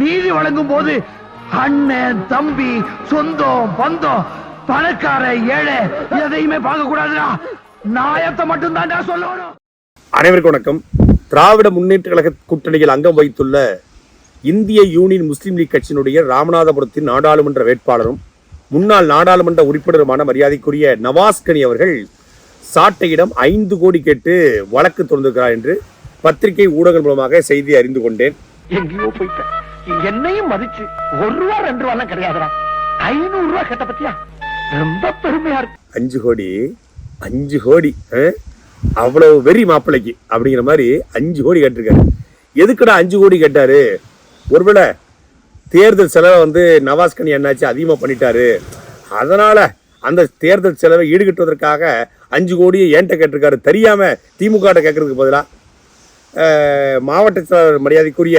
நீதி வழங்கும் போது அண்ணன் தம்பி சொந்தம் பந்தம் பணக்கார ஏழை எதையுமே பார்க்க கூடாதுடா. நாயத்தை மட்டும் தான்டா சொல்லணும். அனைவருக்கும் வணக்கம். திராவிட முன்னேற்ற கழக கூட்டணியில் அங்கம் வைத்துள்ள இந்திய யூனியன் முஸ்லீம் லீக் கட்சியினுடைய ராமநாதபுரத்தின் நாடாளுமன்ற வேட்பாளரும் முன்னாள் நாடாளுமன்ற உறுப்பினருமான மரியாதைக்குரிய நவாஸ்கனி அவர்கள் சாட்டையிடம் ஐந்து கோடி கேட்டு வழக்கு தொடர்ந்திருக்கிறார் என்று பத்திரிகை ஊடகங்கள் மூலமாக செய்தி அறிந்து கொண்டேன். என்னையும் மதிச்சு ஒரு ரூபா ரெண்டு ரூபா கிடையாதுடா. ஐநூறு ரூபா கேட்ட பத்தியா? ரொம்ப பெருமையா இருக்கு. அஞ்சு கோடி அஞ்சு கோடி அவ்வளவு வெறி மாப்பிள்ளைக்கு அப்படிங்கிற மாதிரி அஞ்சு கோடி கேட்டிருக்காரு. எதுக்குடா அஞ்சு கோடி கேட்டாரு? ஒருவேளை தேர்தல் செலவை வந்து நவாஸ்கனி என்னாச்சு அதிகமாக பண்ணிட்டாரு. அதனால அந்த தேர்தல் செலவை ஈடுகட்டுவதற்காக அஞ்சு கோடியை ஏன்ட்ட கேட்டிருக்காரு? தெரியாம திமுக கேட்கறதுக்கு பதிலாக மாவட்ட செயலாளர் மரியாதைக்குரிய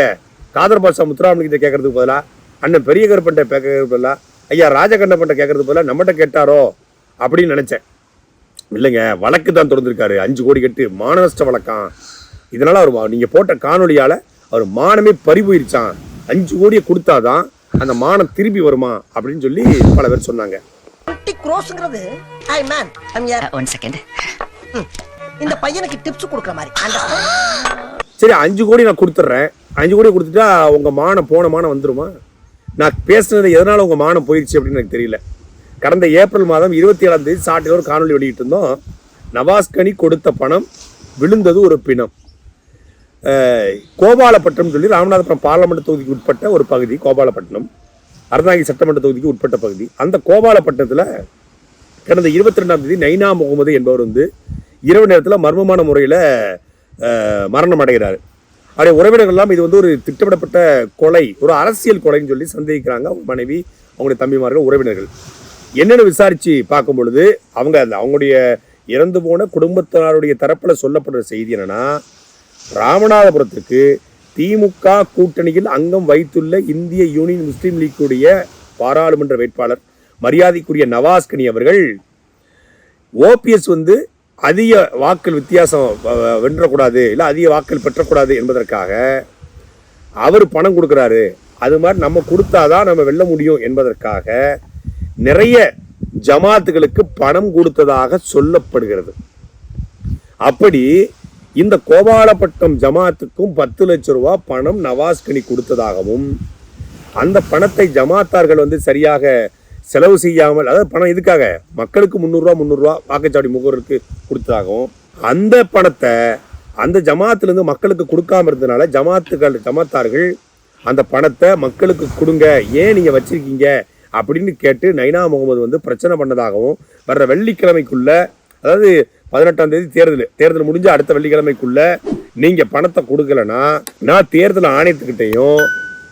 காதர் பாஷா முத்துராமலிங்கத்தை கேட்கறதுக்கு பதிலாக அண்ணன் பெரிய கருப்பன்ட்ட கேட்கறதுக்கு பதிலாக ஐயா ராஜகண்ணப்பன்ட்ட கேட்கறதுக்கு பதிலாக நம்மகிட்ட கேட்டாரோ அப்படின்னு நினைச்சேன். இல்லைங்க வழக்கு தான் திறந்திருக்காரு அஞ்சு கோடி கட்டு மானநஷ்ட வழக்கம். இதனால அவர் மா- நீங்க போட்ட காணொலியால அவர் மானமே பறி போயிருச்சான் அஞ்சு கோடியை கொடுத்தாதான் அந்த மானம் திரும்பி வருமா அப்படின்னு சொல்லி பல பேர் சொன்னாங்க. குட்டி க்ரோஸ்ங்கிறது ஐ மேன் ஐம் யார் ஒன் செகண்ட் இந்த பையனுக்கு டிப்ஸ் கொடுக்குற மாதிரி. சரி அஞ்சு கோடி நான் கொடுத்துட்றேன் அஞ்சு கோடி கொடுத்துட்டா உங்கள் மானம் போன மானம் வந்துடுமா நான் பேசுனது எதனால் உங்கள் மானம் போயிடுச்சு அப்படின்னு எனக்கு தெரியல. கடந்த ஏப்ரல் மாதம் இருபத்தி ஏழாம் தேதி சாட்டில் ஒரு காணொலி வெளியிட்டு இருந்தோம் நவாஸ்கனி கொடுத்த பணம் விழுந்தது ஒரு பிணம். கோபாலப்பட்டினம் சொல்லி ராமநாதபுரம் பார்லமெண்ட் தொகுதிக்கு உட்பட்ட ஒரு பகுதி கோபாலப்பட்டினம். அறந்தாங்கி சட்டமன்ற தொகுதிக்கு உட்பட்ட பகுதி. அந்த கோபாலப்பட்டினத்தில் கடந்த இருபத்தி ரெண்டாம் தேதி நைனா முகமது என்பவர் வந்து இரவு நேரத்தில் மர்மமான முறையில் மரணம் அடைகிறார். அவருடைய உறவினர்கள் எல்லாம் இது வந்து ஒரு திட்டமிடப்பட்ட கொலை ஒரு அரசியல் கொலைன்னு சொல்லி சந்தேகிக்கிறாங்க அவங்க மனைவி அவங்களுடைய தம்பிமார்கள் உறவினர்கள். என்னென்னு விசாரித்து பார்க்கும் பொழுது அவங்க அந்த அவங்களுடைய இறந்து போன குடும்பத்தினருடைய தரப்பில் சொல்லப்படுற செய்தி என்னென்னா ராமநாதபுரத்துக்கு திமுக கூட்டணியில் அங்கம் வைத்துள்ள இந்திய யூனியன் முஸ்லீம் லீக்குடைய பாராளுமன்ற வேட்பாளர் மரியாதைக்குரிய நவாஸ்கனி அவர்கள் ஓபிஎஸ் வந்து அதிக வாக்கள் வித்தியாசம் வென்றக்கூடாது இல்லை அதிக வாக்கள் பெற்றக்கூடாது என்பதற்காக அவர் பணம் கொடுக்குறாரு. அது மாதிரி நம்ம கொடுத்தாதான் நம்ம வெல்ல முடியும் என்பதற்காக நிறைய ஜமாத்துகளுக்கு பணம் கொடுத்ததாக சொல்லப்படுகிறது. அப்படி இந்த கோபாலப்பட்டம் ஜமாத்துக்கும் பத்து லட்சம் ரூபா பணம் நவாஸ்கனி கொடுத்ததாகவும் அந்த பணத்தை ஜமாத்தார்கள் வந்து சரியாக செலவு செய்யாமல் அதாவது பணம் இதுக்காக மக்களுக்கு முந்நூறுரூவா முந்நூறுரூவா வாக்குச்சாவடி முகவருக்கு கொடுத்ததாகவும் அந்த பணத்தை அந்த ஜமாத்துலேருந்து மக்களுக்கு கொடுக்காம இருந்ததுனால ஜமாத்துகள் ஜமாத்தார்கள் அந்த பணத்தை மக்களுக்கு கொடுங்க ஏன் நீங்கள் வச்சுருக்கீங்க அப்படின்னு கேட்டு நைனா முகமது வந்து பிரச்சனை பண்ணதாகவும் வர்ற வெள்ளிக்கிழமைக்குள்ள அதாவது பதினெட்டாம் தேதி தேர்தல் தேர்தல் முடிஞ்ச அடுத்த வெள்ளிக்கிழமைக்குள்ள நீங்கள் பணத்தை கொடுக்கலன்னா நான் தேர்தல் ஆணையத்துக்கிட்டையும்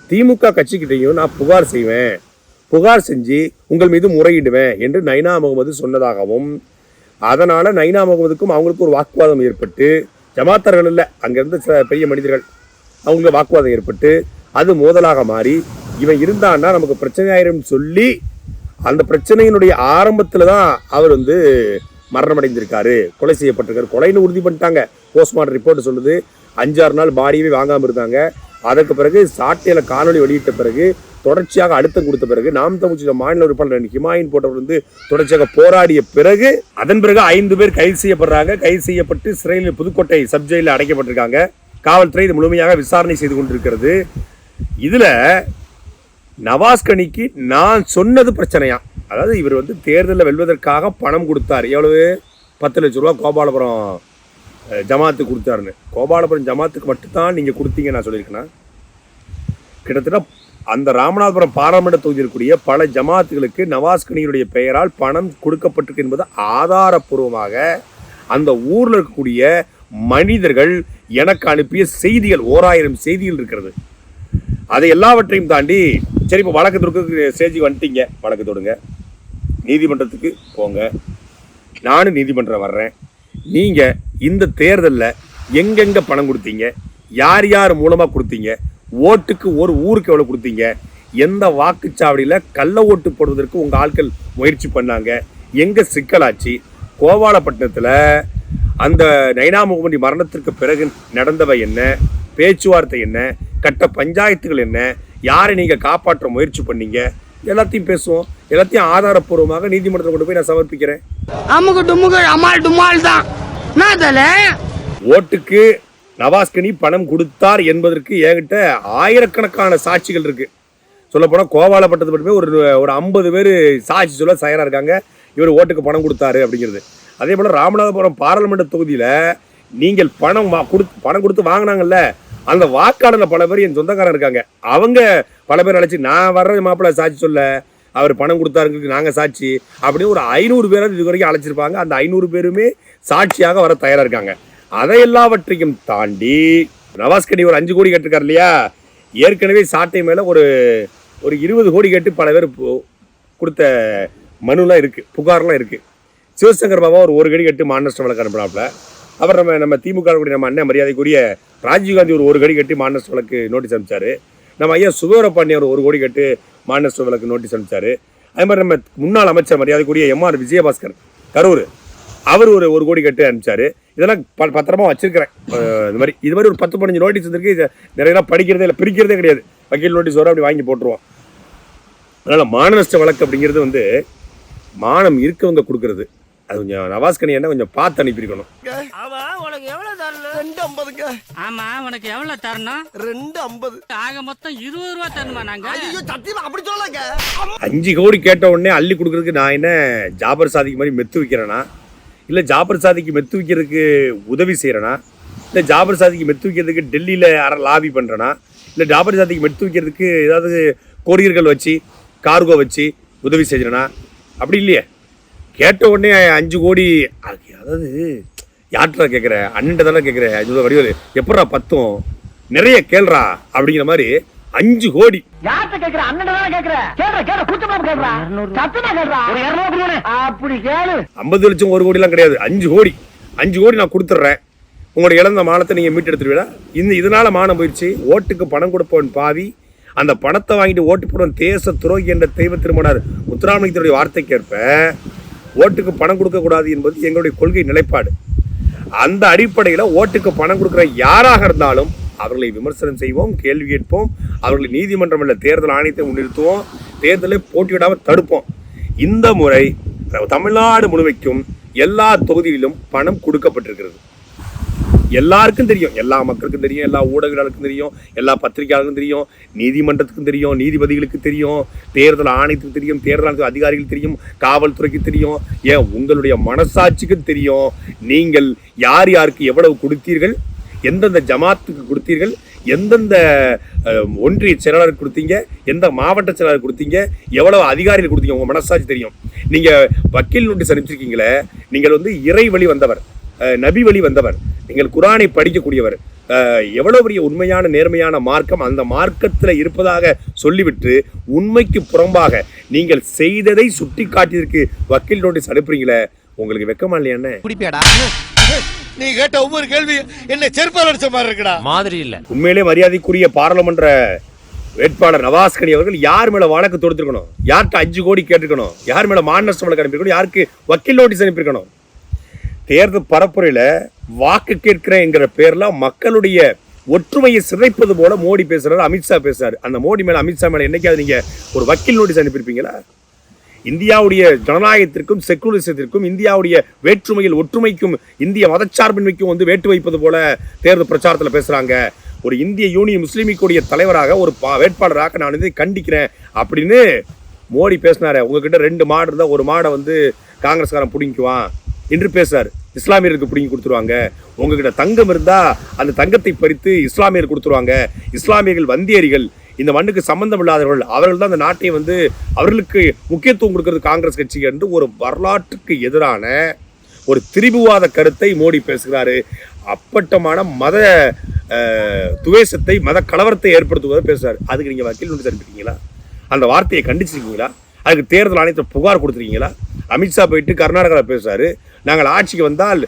திமுக கட்சிக்கிட்டையும் நான் புகார் செய்வேன். புகார் செஞ்சு உங்கள் மீது முறையிடுவேன் என்று நைனா முகமது சொன்னதாகவும் அதனால் நைனா முகமதுக்கும் அவங்களுக்கும் ஒரு வாக்குவாதம் ஏற்பட்டு ஜமாத்தார்கள் இல்லை அங்கேருந்து சில பெரிய மனிதர்கள் அவங்களுக்கு வாக்குவாதம் ஏற்பட்டு அது மோதலாக மாறி இவன் இருந்தான்னா நமக்கு பிரச்சனை ஆயிரும் சொல்லி அந்த பிரச்சனையினுடைய ஆரம்பத்தில் தான் அவர் வந்து மரணமடைந்திருக்காரு. கொலை செய்யப்பட்டிருக்காரு. கொலைன்னு உறுதி பண்ணிட்டாங்க. போஸ்ட்மார்ட்டம் ரிப்போர்ட் சொல்லுது. அஞ்சாறு நாள் பாடியவே வாங்காமல் இருந்தாங்க. அதற்கு பிறகு சாட்டையில் காணொளி வெளியிட்ட பிறகு தொடர்ச்சியாக அழுத்தம் கொடுத்த பிறகு நாம் தமிழ் மாநில உறுப்பினர் ஹிமாயின் போட்டவர் வந்து தொடர்ச்சியாக போராடிய பிறகு அதன் பிறகு ஐந்து பேர் கைது செய்யப்படுறாங்க. கைது செய்யப்பட்டு சிறையில் புதுக்கோட்டை சப்ஜெயிலில் அடைக்கப்பட்டிருக்காங்க. காவல்துறை இது முழுமையாக விசாரணை செய்து கொண்டிருக்கிறது. இதில் நவாஸ்கனிக்கு நான் சொன்னது பிரச்சனையா? அதாவது இவர் வந்து தேர்தலில் வெல்வதற்காக பணம் கொடுத்தார். எவ்வளவு? பத்து லட்ச ரூபா கோபாலபுரம் ஜமாத்துக்கு கொடுத்தாருன்னு. கோபாலபுரம் ஜமாத்துக்கு மட்டும்தான் நீங்கள் கொடுத்தீங்க நான் சொல்லியிருக்கேன்னா கிட்டத்தட்ட அந்த ராமநாதபுரம் பாராளுமன்ற தொகுதியில் கூடிய பல ஜமாத்துகளுக்கு நவாஸ்கனியுடைய பெயரால் பணம் கொடுக்கப்பட்டிருக்கு என்பது ஆதாரப்பூர்வமாக அந்த ஊரில் இருக்கக்கூடிய மனிதர்கள் எனக்கு அனுப்பிய செய்திகள் ஓராயிரம் செய்திகள் இருக்கிறது. அதை எல்லாவற்றையும் தாண்டி சரி இப்போ வழக்கு தொடுக்க ஸ்டேஜுக்கு வந்துட்டீங்க. வழக்கு தொடுங்க. நீதிமன்றத்துக்கு போங்க. நானும் நீதிமன்றம் வர்றேன். நீங்கள் இந்த தேர்தலில் எங்கெங்கே பணம் கொடுத்தீங்க? யார் யார் மூலமாக கொடுத்தீங்க? ஓட்டுக்கு ஒரு ஊருக்கு எவ்வளோ கொடுத்தீங்க? எந்த வாக்குச்சாவடியில் கள்ள ஓட்டு போடுவதற்கு உங்கள் ஆட்கள் முயற்சி பண்ணாங்க? எங்கே சிக்கலாச்சு? கோபாலப்பட்டினத்தில் அந்த நைனா முகமதி மரணத்திற்கு பிறகு நடந்தவை என்ன? பேச்சுவார்த்தை என்ன? கட்ட பஞ்சாயத்துகள் என்ன? யாரை நீங்க காப்பாற்ற முயற்சி பண்ணீங்க? எல்லாத்தையும் பேசுவோம். எல்லாத்தையும் ஆதாரப்பூர்வமாக நீதிமன்றத்தில் கொண்டு போய் நான் சமர்ப்பிக்கிறேன். அமுக்கு டுமுக்கு அமால் டுமால் தான் ஓட்டுக்கு நவாஸ்கனி பணம் கொடுத்தார் என்பதற்கு என்கிட்ட ஆயிரக்கணக்கான சாட்சிகள் இருக்கு. சொல்லப்போனால் கோவாலப்பட்டது மட்டுமே ஒரு ஒரு ஐம்பது பேர் சாட்சி சொல்ல தயாராக இருக்காங்க. இவர் ஓட்டுக்கு பணம் கொடுத்தாரு அப்படிங்கிறது. அதே போல் ராமநாதபுரம் பாராளுமன்ற தொகுதியில் நீங்கள் பணம் வா கொடுத்து பணம் கொடுத்து வாங்கினாங்கல்ல அந்த வாக்காளரில் பல பேர் என் சொந்தக்காரன் இருக்காங்க. அவங்க பல பேர் அழைச்சி நான் வர்ற மாப்பிள்ளை சாட்சி சொல்ல. அவர் பணம் கொடுத்தாருங்களுக்கு நாங்கள் சாட்சி. அப்படின்னு ஒரு ஐநூறு பேரை இது வரைக்கும் அழைச்சிருப்பாங்க. அந்த ஐநூறு பேருமே சாட்சியாக வர தயாராக இருக்காங்க. அதை எல்லாவற்றையும் தாண்டி நவாஸ்கனி ஒரு அஞ்சு கோடி கேட்டிருக்காரு இல்லையா? ஏற்கனவே சாட்டை மேலே ஒரு ஒரு இருபது கோடி கேட்டு பல பேர் கொடுத்த மனுலாம் இருக்குது புகார்லாம் இருக்குது சிவசங்கர் பாபா ஒரு ஒரு கடி கட்டு மாநஷ்ட வழக்கு அனுப்பினாப்புல அப்புறம் நம்ம நம்ம திமுக நம்ம அண்ணன் மரியாதைக்குரிய ராஜீவ்காந்தி ஒரு ஒரு கடி கட்டி மாநஷ்ட வழக்கு நோட்டீஸ் அனுப்பிச்சாரு. நம்ம ஐயா சுகவரப்பாண்டியன் ஒரு ஒரு கோடி கட்டு மாநஷ்ட வழக்கு நோட்டீஸ் அனுப்பிச்சாரு. அதே மாதிரி நம்ம முன்னாள் அமைச்சர் மரியாதைக்குரிய எம்ஆர் விஜயபாஸ்கர் கரூர். அவர் ஒரு ஒரு கோடி கட்டு அனுப்பிச்சாரு. இதெல்லாம் ப பத்திரமா வச்சிருக்கிறேன். இது மாதிரி இது மாதிரி ஒரு பத்து பதினஞ்சு நோட்டீஸ் இருக்கு இதை நிறைய படிக்கிறதே இல்லை பிரிக்கிறதே கிடையாது. வக்கீல் நோட்டீஸ் வரும் அப்படி வாங்கி போட்டுருவோம். அதனால மான நஷ்ட வழக்கு அப்படிங்கிறது வந்து மானம் இருக்கவங்க கொடுக்கறது. அது கொஞ்சம் நவாஸ்கனி என்ன கொஞ்சம் பார்த்து அனுப்பியிருக்கணும். ஆமா உனக்கு எவ்வளவு தரணும் ரெண்டு ஐம்பதுங்க. ஆமா உனக்கு எவ்வளவு தரணும்? ரெண்டு ஐம்பது. ஆக மொத்தம் இருபது ரூபா தரணுமா நாங்க? அப்படி சொல்லலங்க. அஞ்சு கோடி கேட்ட உடனே அள்ளி கொடுக்கறதுக்கு நான் என்ன ஜாபர் சாதிக்கு மாதிரி மெத்து வைக்கிறேனா? இல்லை ஜாபர் சாதிக்கு மெத்து வைக்கிறதுக்கு உதவி செய்கிறேனா இல்லை ஜாபர் சாதிக்கு மெத்து வைக்கிறதுக்கு டெல்லியில் அரை லாபி பண்ணுறேனா இல்லை ஜாபர் சாதிக்கு மெத்து வைக்கிறதுக்கு ஏதாவது கொரியர்கள் வச்சு கார்கோ வச்சு உதவி செய்கிறேனா அப்படி இல்லையே. கேட்ட உடனே அஞ்சு கோடி அதாவது யார்கிட்ட கேட்குற அண்ணன் தானே கேட்குற அஞ்சு வடிவல் எப்படா பத்தும்? நிறைய கேள்றா அப்படிங்கிற மாதிரி அஞ்சு கோடி. யார்கிட்ட கேக்குற? அண்ணன் தான் கேக்குற? கேக்குற கேக்குற குத்தமா கேக்குறா? சத்தமா கேக்குறா? ஒரு இருநூறு அப்படி கேளு. ஐம்பது லட்சம் ஒரு கோடிலாம் கிடையாது. அஞ்சு கோடி. அஞ்சு கோடி நான் கொடுத்துட்றேன். உங்களுடைய இழந்த மானத்தை நீங்கள் மீட்டெடுத்துருவீங்களா இந்த இதனால மானம் போயிடுச்சு ஓட்டுக்கு பணம் கொடுப்பவன் பாவி. அந்த பணத்தை வாங்கிட்டு ஓட்டு போடுவன் தேச துரோகி என்ற தெய்வ திருமணர் முத்துராமலிங்கத்துடைய வார்த்தைக்கேற்ப ஓட்டுக்கு பணம் கொடுக்கக்கூடாது என்பது எங்களுடைய கொள்கை நிலைப்பாடு. அந்த அடிப்படையில் ஓட்டுக்கு பணம் கொடுக்குற யாராக இருந்தாலும் அவர்களை விமர்சனம் செய்வோம் கேள்வி கேட்போம் அவர்களை நீதிமன்றம் இல்லை தேர்தல் ஆணையத்தை முன்னிறுத்துவோம் தேர்தலை போட்டியிடாமல் தடுப்போம். இந்த முறை தமிழ்நாடு முழுமைக்கும் எல்லா தொகுதிகளிலும் பணம் கொடுக்கப்பட்டிருக்கிறது. எல்லாருக்கும் தெரியும் எல்லா மக்களுக்கும் தெரியும் எல்லா ஊடகங்களுக்கும் தெரியும் எல்லா பத்திரிகையாளருக்கும் தெரியும் நீதிமன்றத்துக்கும் தெரியும் நீதிபதிகளுக்கு தெரியும் தேர்தல் ஆணையத்துக்கு தெரியும் தேர்தல் ஆணையத்து அதிகாரிகளுக்கு தெரியும் காவல்துறைக்கு தெரியும். ஏன் உங்களுடைய மனசாட்சிக்கு தெரியும். நீங்கள் யார் யாருக்கு எவ்வளவு கொடுத்தீர்கள்? எந்தெந்த ஜமாத்துக்கு கொடுத்தீர்கள்? எந்தெந்த ஒன்றிய செயலாளருக்கு கொடுத்தீங்க? எந்த மாவட்ட செயலாளர் கொடுத்தீங்க? எவ்வளவு அதிகாரிகள் கொடுத்தீங்க? உங்க மனசாட்சி தெரியும். நீங்க வக்கீல் நோட்டீஸ் அனுப்பிச்சிருக்கீங்களே நீங்கள் வந்து இறை வழி வந்தவர் நபி வழி வந்தவர் நீங்கள் குரானை படிக்கக்கூடியவர் எவ்வளவு பெரிய உண்மையான நேர்மையான மார்க்கம் அந்த மார்க்கத்தில் இருப்பதாக சொல்லிவிட்டு உண்மைக்கு புறம்பாக நீங்கள் செய்ததை சுட்டி காட்டியதற்கு வக்கீல் நோட்டீஸ் அனுப்புறீங்களே உங்களுக்கு வெக்கமா இல்லையா என்ன? நீ கேட்ட ஒவ்வொரு கேள்வி என்ன செருப்பால் அடிச்ச மாதிரி இருக்குடா. மாதிரி இல்ல. உண்மையிலே மரியாதைக்குரிய பாராளுமன்ற வேட்பாளர் நவாஸ்கனி அவர்கள் யார் மேல வழக்கு தொடுத்திருக்கணும்? யார்கிட்ட அஞ்சு கோடி கேட்டிருக்கணும்? யார் மேல மாநஷ்ட வழக்கு அனுப்பியிருக்கணும்? யாருக்கு வக்கீல் நோட்டீஸ் அனுப்பியிருக்கணும்? தேர்தல் பரப்புரையில வாக்கு கேட்கிறேங்கிற பேர்ல மக்களுடைய ஒற்றுமையை சிதைப்பது போல மோடி பேசுறாரு அமித்ஷா பேசுறாரு. அந்த மோடி மேல அமித்ஷா மேல என்னைக்காவது நீங்க ஒரு வக்கீல் நோட்டீஸ் அனுப்பியிருப்பீங்களா? இந்தியாவுடைய ஜனநாயகத்திற்கும் செக்குலரிசத்திற்கும் இந்தியாவுடைய வேற்றுமையில் ஒற்றுமைக்கும் இந்திய மதச்சார்பின்மைக்கும் வந்து வேட்டு வைப்பது போல தேர்தல் பிரச்சாரத்தில் பேசுகிறாங்க ஒரு இந்திய யூனியன் முஸ்லீமிக்குடைய தலைவராக ஒரு பா- வேட்பாளராக நான் இதை கண்டிக்கிறேன் அப்படின்னு மோடி பேசினாரு. உங்ககிட்ட ரெண்டு மாடு இருந்தால் ஒரு மாடை வந்து காங்கிரஸ்காரன் பிடிங்குவான் என்று பேசுறாரு. இஸ்லாமியருக்கு பிடிங்கி கொடுத்துருவாங்க. உங்ககிட்ட தங்கம் இருந்தால் அந்த தங்கத்தை பறித்து இஸ்லாமியர் கொடுத்துருவாங்க. இஸ்லாமியர்கள் வந்தியரிகள் இந்த மண்ணுக்கு சம்பந்தம் இல்லாதவர்கள் அவர்கள் தான் அந்த நாட்டை வந்து அவர்களுக்கு முக்கியத்துவம் கொடுக்கிறது காங்கிரஸ் கட்சி என்று ஒரு வரலாற்றுக்கு எதிரான ஒரு திரிபுவாத கருத்தை மோடி பேசுகிறாரு. அப்பட்டமான மத துவேஷத்தை மத கலவரத்தை ஏற்படுத்துவதை பேசுறாரு. அதுக்கு நீங்க வக்கீல் நோட்டீஸ் அனுப்பிட்டீங்களா அந்த வார்த்தையை கண்டிச்சிருக்கீங்களா? அதுக்கு தேர்தல் ஆணையத்தை புகார் கொடுத்துருக்கீங்களா? அமித்ஷா போயிட்டு கர்நாடகாவில் பேசுறாரு. நாங்கள் ஆட்சிக்கு வந்தால்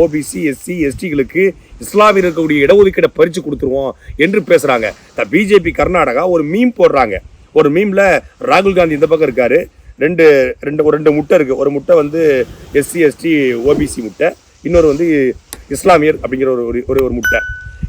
ஓபிசி எஸ்சி எஸ்டிகளுக்கு இஸ்லாமியர் இருக்கக்கூடிய இடஒதுக்கீடை பறித்து கொடுத்துருவோம் என்று பேசுகிறாங்க த பிஜேபி கர்நாடகா ஒரு மீம் போடுறாங்க. ஒரு மீமில் ராகுல் காந்தி இந்த பக்கம் இருக்கார். ரெண்டு ரெண்டு ஒரு ரெண்டு முட்டை இருக்குது ஒரு முட்டை வந்து எஸ்சி எஸ்டி ஓபிசி முட்டை. இன்னொரு வந்து இஸ்லாமியர் அப்படிங்கிற ஒரு ஒரு- ஒரு ஒரு முட்டை.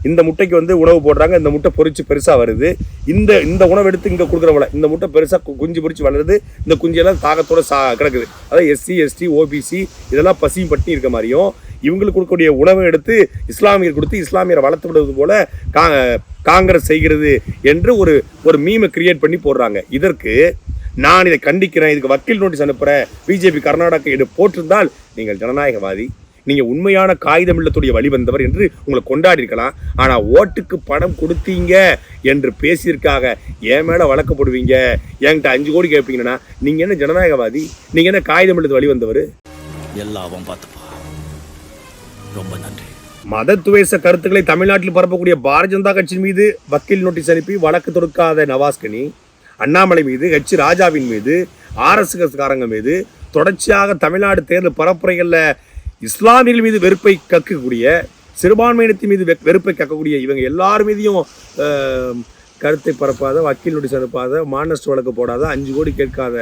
இந்த முட்டைக்கு வந்து உணவு போடுறாங்க. இந்த முட்டை பொறிச்சு பெருசாக வருது. இந்த இந்த உணவு எடுத்து இங்கே கொடுக்குறவள இந்த முட்டை பெருசாக கு- குஞ்சு பொறிச்சு வளருது. இந்த குஞ்செல்லாம் தாகத்தோட சா கிடக்குது. அதாவது எஸ்சி எஸ்டி ஓபிசி இதெல்லாம் பசியும் பட்டி இருக்க மாதிரியும் இவங்களுக்கு கொடுக்கக்கூடிய உணவை எடுத்து இஸ்லாமியர் கொடுத்து இஸ்லாமியரை வளர்த்து விடுவது போல கா காங்கிரஸ் செய்கிறது என்று ஒரு ஒரு மீமை கிரியேட் பண்ணி போடுறாங்க. இதற்கு நான் இதை கண்டிக்கிறேன் இதுக்கு வக்கீல் நோட்டீஸ் அனுப்புகிறேன் பிஜேபி கர்நாடகா எடு போட்டிருந்தால் நீங்கள் ஜனநாயகவாதி நீங்கள் உண்மையான காகிதம் இல்லத்துடைய வழிவந்தவர் என்று உங்களை கொண்டாடி இருக்கலாம் ஆனால் ஓட்டுக்கு பணம் கொடுத்தீங்க என்று பேசியிருக்காக என் மேலே வழக்கு போடுவீங்க என்கிட்ட அஞ்சு கோடி கேட்பீங்கன்னா நீங்கள் என்ன ஜனநாயகவாதி? நீங்கள் என்ன காகிதம் இல்லத்து வழிவந்தவர்? எல்லாவும் பார்த்து ரொம்ப நன்றி. மத கருத்துக்களை தமிழ்நாட்டில் பரப்பக்கூடிய பாரதிய ஜனதா கட்சி மீது வக்கீல் நோட்டீஸ் அனுப்பி வழக்கு தொடுக்காத நவாஸ்கனி அண்ணாமலை மீது ஹெச் ராஜாவின் மீது ஆர்எஸ்எஸ்காரங்க மீது தொடர்ச்சியாக தமிழ்நாடு தேர்தல் பரப்புரைகளில் இஸ்லாமியர்கள் மீது வெறுப்பை கக்கக்கூடிய சிறுபான்மையினத்தின் மீது வெறுப்பை கக்கக்கூடிய இவங்க எல்லார் மீதையும் கருத்தை பரப்பாத வக்கீல் நோட்டீஸ் அனுப்பாத மானஸ்ட் வழக்கு போடாத அஞ்சு கோடி கேட்காத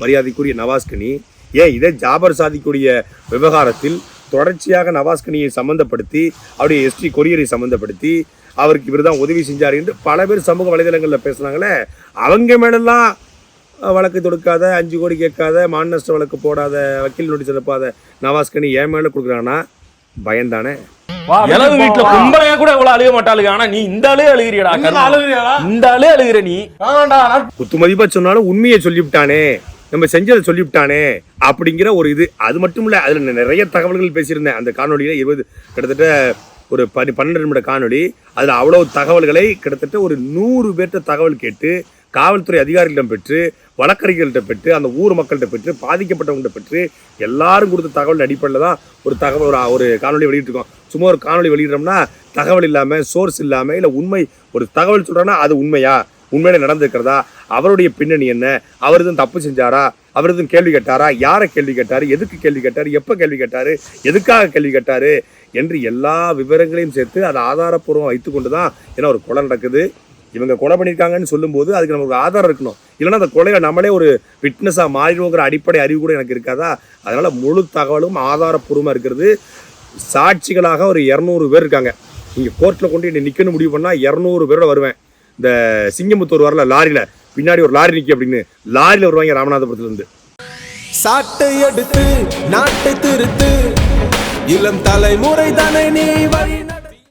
மரியாதைக்குரிய நவாஸ்கனி ஏன் இதே ஜாபர் சாதிக்குரிய விவகாரத்தில் தொடர்ச்சியாக நவாஸ்கனியை சம்பந்தப்படுத்தி அவருடைய எஸ்டி கொரியரை சம்பந்தப்படுத்தி அவருக்கு இவர் தான் உதவி செஞ்சார் என்று பல பேர் சமூக வலைதளங்களில் பேசுனாங்களே அவங்க மேலெல்லாம் வழக்கு தொடுக்காத அஞ்சு கோடி கேட்காத மாநஷ்ட வழக்கு போடாத வக்கீல் நோட்டீஸ் அனுப்பாத நவாஸ்கனி ஏன் மேலே கொடுக்குறாங்கன்னா பயந்தானே? இளவு வீட்டுல கும்பலையா கூட இவ்வளவு அழுக மாட்டாளுங்க. ஆனா நீ இந்த ஆளே அழுகிறியடா. இந்த ஆளே அழுகிற நீ. குத்து மதிப்பா சொன்னாலும் உண்மையை சொல்லிவிட்டானே? நம்ம செஞ்சதை சொல்லிவிட்டானே அப்படிங்கிற ஒரு இது. அது மட்டும் இல்லை அதில் நிறைய தகவல்கள் பேசியிருந்தேன். அந்த காணொலியில் இருபது கிட்டத்தட்ட ஒரு பனி பன்னெண்டு நிமிட காணொளி. அதில் அவ்வளோ தகவல்களை கிட்டத்தட்ட ஒரு நூறு பேர்கிட்ட தகவல் கேட்டு காவல்துறை அதிகாரிகளிடம் பெற்று வழக்கறிஞர்கள்ட்ட பெற்று அந்த ஊர் மக்கள்கிட்ட பெற்று பாதிக்கப்பட்டவங்கள்ட்ட பெற்று எல்லாரும் கொடுத்த தகவல் அடிப்படையில் தான் ஒரு தகவல் ஒரு ஒரு காணொலி வெளியிட்டிருக்கோம். சும்மா ஒரு காணொலி வெளியிடுறோம்னா தகவல் இல்லாமல் சோர்ஸ் இல்லாமல் இல்லை உண்மை ஒரு தகவல் சொல்கிறோன்னா அது உண்மையா? உண்மையில நடந்திருக்கிறதா? அவருடைய பின்னணி என்ன? அவர் எதுவும் தப்பு செஞ்சாரா? அவர் எதுவும் கேள்வி கேட்டாரா? யாரை கேள்வி கேட்டார்? எதுக்கு கேள்வி கேட்டார்? எப்போ கேள்வி கேட்டார்? எதுக்காக கேள்வி கேட்டார்? என்று எல்லா விவரங்களையும் சேர்த்து அதை ஆதாரப்பூர்வம் வைத்துக்கொண்டு தான் ஏன்னா ஒரு கொலை நடக்குது. இவங்க கொலை பண்ணியிருக்காங்கன்னு சொல்லும்போது அதுக்கு நமக்கு ஆதாரம் இருக்கணும். இல்லைன்னா அந்த கொலையை நம்மளே ஒரு விட்னஸாக மாறிடுவோங்கிற அடிப்படை அறிவு கூட எனக்கு இருக்காதா? அதனால் முழு தகவலும் ஆதாரப்பூர்வமாக இருக்கிறது. சாட்சிகளாக ஒரு இரநூறு பேர் இருக்காங்க. இங்கே கோர்ட்டில் கொண்டு என்னை நிற்கணும் முடிவு பண்ணால் இரநூறு பேரோட வருவேன். இந்த சிங்கமுத்தூர் வரல லாரியில். பின்னாடி ஒரு லாரி நிற்கி அப்படின்னு லாரியில் வருவாங்க ராமநாதபுரத்துலேருந்து. சாட்டை எடுத்து நாட்டை திருத்து. இளம் தலைமுறை தானே நீ வழி